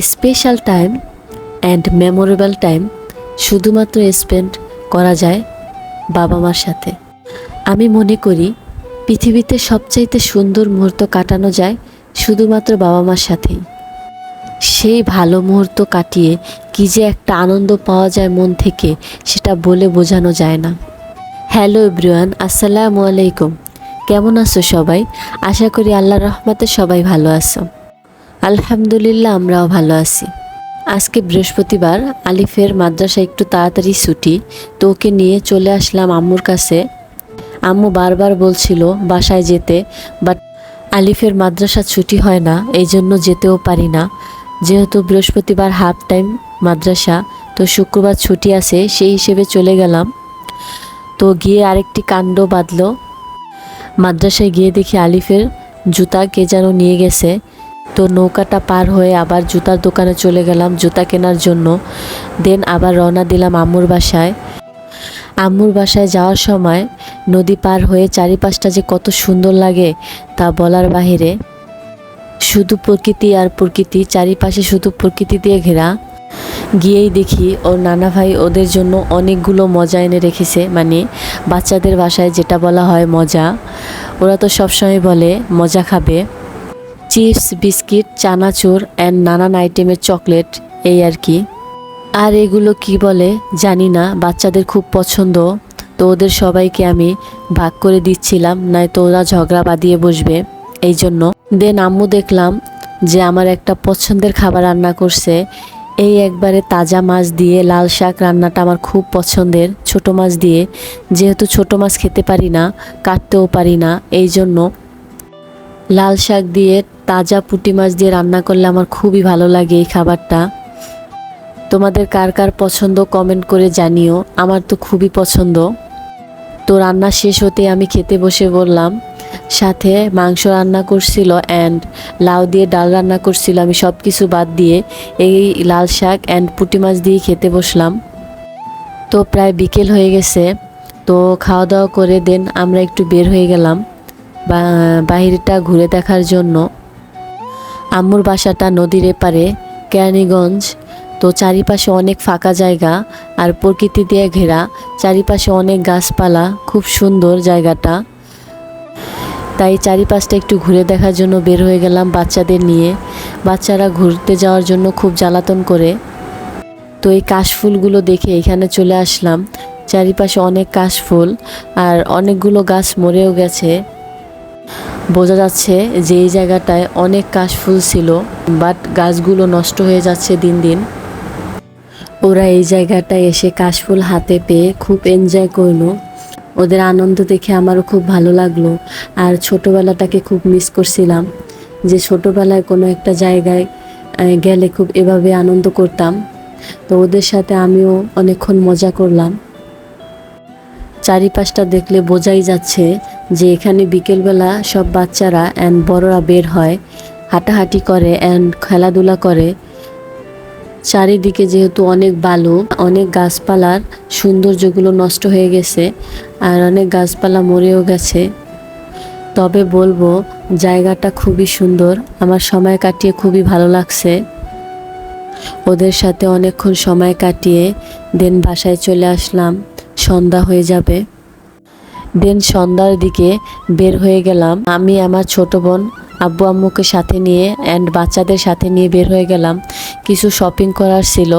Special time and memorable time শুধুমাত্র spend করা যায় বাবা মার সাথে। আমি মনে করি পৃথিবীতে সবচাইতে সুন্দর মুহূর্ত কাটানো যায় শুধুমাত্র বাবা মার সাথেই। সেই ভালো মুহূর্ত কাটিয়ে কি যে একটা আনন্দ পাওয়া যায় মন থেকে সেটা বলে বোঝানো যায় না। হ্যালো এভরিওয়ান, আসসালামু আলাইকুম। কেমন আছো সবাই? আশা করি আল্লাহর রহমতে সবাই ভালো আছো। আলহামদুলিল্লাহ, আমরাও ভালো আছি। আজকে বৃহস্পতিবার, আলিফের মাদ্রাসা একটু তাড়াতাড়ি ছুটি, তো ওকে নিয়ে চলে আসলাম আম্মুর কাছে। আম্মু বারবার বলছিল, বাসায় যেতে বাট আলিফের মাদ্রাসা ছুটি হয় না, এই জন্য যেতেও পারি না। যেহেতু বৃহস্পতিবার হাফ টাইম মাদ্রাসা, তো শুক্রবার ছুটি আছে, সেই হিসেবে চলে গেলাম। তো গিয়ে আরেকটি কাণ্ড বাঁধলো। মাদ্রাসায় গিয়ে দেখি আলিফের জুতা কে যেন নিয়ে গেছে। তো নৌকাটা পার হয়ে আবার জুতার দোকানে চলে গেলাম জুতা কেনার জন্য। দেন আবার রওনা দিলাম আম্মুর বাসায়। আম্মুর বাসায় যাওয়ার সময় নদী পার হয়ে চারিপাশটা যে কত সুন্দর লাগে তা বলার বাহিরে শুধু প্রকৃতি আর প্রকৃতি, চারিপাশে শুধু প্রকৃতি দিয়ে ঘেরা। গিয়েই দেখি ওর নানা ভাই ওদের জন্য অনেকগুলো মজা এনে রেখেছে মানে বাচ্চাদের বাসায় যেটা বলা হয় মজা। ওরা তো সবসময় বলে মজা খাবে। চিপস, বিস্কিট, চানাচুর অ্যান্ড নানান আইটেমের চকলেট এই আর কি। আর এগুলো কি বলে জানি না, বাচ্চাদের খুব পছন্দ। তো ওদের সবাইকে আমি ভাগ করে দিচ্ছিলাম নাই নয়তো ওরা ঝগড়া বাঁধিয়ে বসবে এই জন্য দেন আম্মু দেখলাম যে আমার একটা পছন্দের খাবার রান্না করছে। এই একবারে তাজা মাছ দিয়ে লাল শাক রান্নাটা আমার খুব পছন্দের, ছোট মাছ দিয়ে। যেহেতু ছোট মাছ খেতে পারি না, কাটতেও পারি না এই জন্য লাল শাক দিয়ে তাজা পুঁটি মাছ দিয়ে রান্না করলে আমার খুবই ভালো লাগে এই খাবারটা। তোমাদের কার কার পছন্দ কমেন্ট করে জানিও, আমার তো খুবই পছন্দ। তো রান্না শেষ হতে আমি খেতে বসে বললাম, সাথে মাংস রান্না করছিল অ্যান্ড লাউ দিয়ে ডাল রান্না করছিল, আমি সব কিছু বাদ দিয়ে এই লাল শাক অ্যান্ড পুঁটি মাছ দিয়ে খেতে বসলাম। তো প্রায় বিকেল হয়ে গেছে, তো খাওয়া দাওয়া করে দেন আমরা একটু বের হয়ে গেলাম বাহিরটা ঘুরে দেখার জন্য। আম্মুর বাসাটা নদীর এপারে, কেরানীগঞ্জ। তো চারিপাশে অনেক ফাঁকা জায়গা আর প্রকৃতি দিয়ে ঘেরা। চারিপাশে অনেক গাছপালা, খুব সুন্দর জায়গাটা। তাই চারিপাশটা একটু ঘুরে দেখার জন্য বের হয়ে গেলাম বাচ্চাদের নিয়ে। বাচ্চারা ঘুরতে যাওয়ার জন্য খুব জ্বালাতন করে। তো এই কাশফুলগুলো দেখে এখানে চলে আসলাম। চারিপাশে অনেক কাশফুল আর অনেকগুলো গাছ মরেও গেছে। বোঝা যাচ্ছে যে এই জায়গাটায় অনেক কাশফুল ছিল, বাট গাছগুলো নষ্ট হয়ে যাচ্ছে দিন দিন। ওরা এই জায়গাটায় এসে কাশফুল হাতে পেয়ে খুব এনজয় করল। ওদের আনন্দ দেখে আমারও খুব ভালো লাগল। আর ছোটোবেলাটাকে খুব মিস করছিলাম, যে ছোটোবেলায় কোনো একটা জায়গায় গেলে খুব এভাবে আনন্দ করতাম। তো ওদের সাথে আমিও অনেকক্ষণ মজা করলাম। চারিপাশটা দেখলে বোঝাই যাচ্ছে যে এখানে বিকেলবেলা সব বাচ্চারা অ্যান্ড বড়রা বের হয়, হাঁটাহাঁটি করে অ্যান্ড খেলাধুলা করে। চারিদিকে যেহেতু অনেক বালু, অনেক গাছপালার সৌন্দর্যগুলো নষ্ট হয়ে গেছে আর অনেক গাছপালা মরেও গেছে। তবে বলব, জায়গাটা খুবই সুন্দর, আমার সময় কাটিয়ে খুবই ভালো লাগছে। ওদের সাথে অনেকক্ষণ সময় কাটিয়ে দেন বাসায় চলে আসলাম, সন্ধ্যা হয়ে যাবে। দেন সন্ধ্যার দিকে বের হয়ে গেলাম। আমি, আমার ছোট বোন, আব্বু আম্মুকে সাথে নিয়ে অ্যান্ড বাচ্চাদের সাথে নিয়ে বের হয়ে গেলাম। কিছু শপিং করার ছিল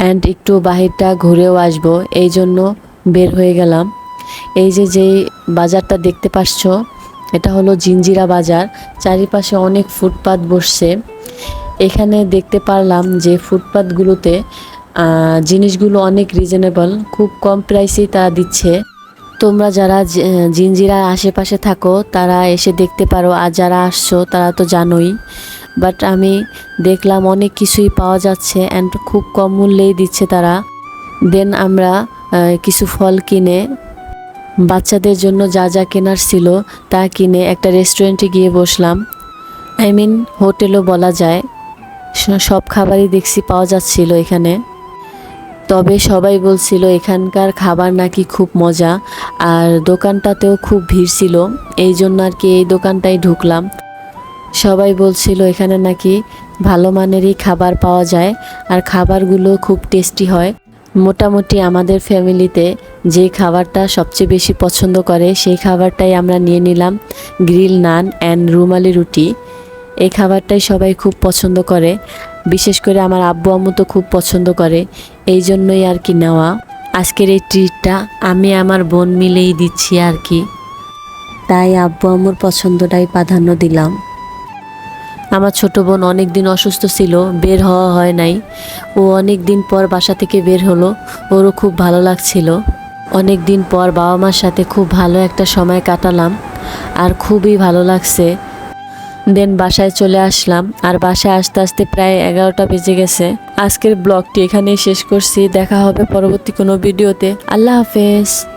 অ্যান্ড একটু বাহিরটা ঘুরেও আসব, এই জন্য বের হয়ে গেলাম। এই যে যেই বাজারটা দেখতে পাচ্ছ, এটা হলো জিঞ্জিরা বাজার। চারিপাশে অনেক ফুটপাত বসছে। এখানে দেখতে পারলাম যে ফুটপাতগুলোতে জিনিসগুলো অনেক রিজনেবল খুব কম প্রাইসেই তারা দিচ্ছে। তোমরা যারা জি- জিঞ্জিরার আশেপাশে থাকো, তারা এসে দেখতে পারো, আর যারা আসছো, তারা তো জানোই। বাট আমি দেখলাম অনেক কিছুই পাওয়া যাচ্ছে অ্যান্ড খুব কম মূল্যেই দিচ্ছে তারা। দেন আমরা কিছু ফল কিনে, বাচ্চাদের জন্য যা যা কেনার ছিল, তা কিনে একটা রেস্টুরেন্টে গিয়ে বসলাম। আই মিন হোটেলও বলা যায়। সব খাবারই দেখছি পাওয়া যাচ্ছিল এখানে। তবে সবাই বলছিল, এখানকার খাবার নাকি খুব মজা, আর দোকানটাতেও খুব ভিড় ছিল, এই জন্য আর কি এই দোকানটায় ঢুকলাম। সবাই বলছিল, এখানে নাকি ভালো মানেরই খাবার পাওয়া যায়, আর খাবারগুলো খুব টেস্টি হয়। মোটামুটি আমাদের ফ্যামিলিতে যে খাবারটা সবচেয়ে বেশি পছন্দ করে, সেই খাবারটাই আমরা নিয়ে নিলাম, গ্রিল নান অ্যান্ড রুমালি রুটি। এই খাবারটাই সবাই খুব পছন্দ করে বিশেষ করে আমার আব্বু আম্মু তো খুব পছন্দ করে, এই জন্যই আর কি নেওয়া। আজকের এই ট্রিটটা আমি আমার বোন মিলেই দিচ্ছি আর কি। তাই আব্বু আম্মুর পছন্দটাই প্রাধান্য দিলাম। আমার ছোট বোন অনেক দিন অসুস্থ ছিল, বের হওয়া হয় নাই। ও অনেক দিন পর বাসা থেকে বের হলো, ওরও খুব ভালো লাগছিল। অনেক দিন পর বাবা মার সাথে খুব ভালো একটা সময় কাটালাম, আর খুবই ভালো লাগছে। দেন বাসায় চলে আসলাম। আর বাসায় আসতে আসতে প্রায় এগারোটা বেজে গেছে। আজকের ব্লগটি এখানেই শেষ করছি। দেখা হবে পরবর্তী কোনো ভিডিওতে। আল্লাহ হাফেজ।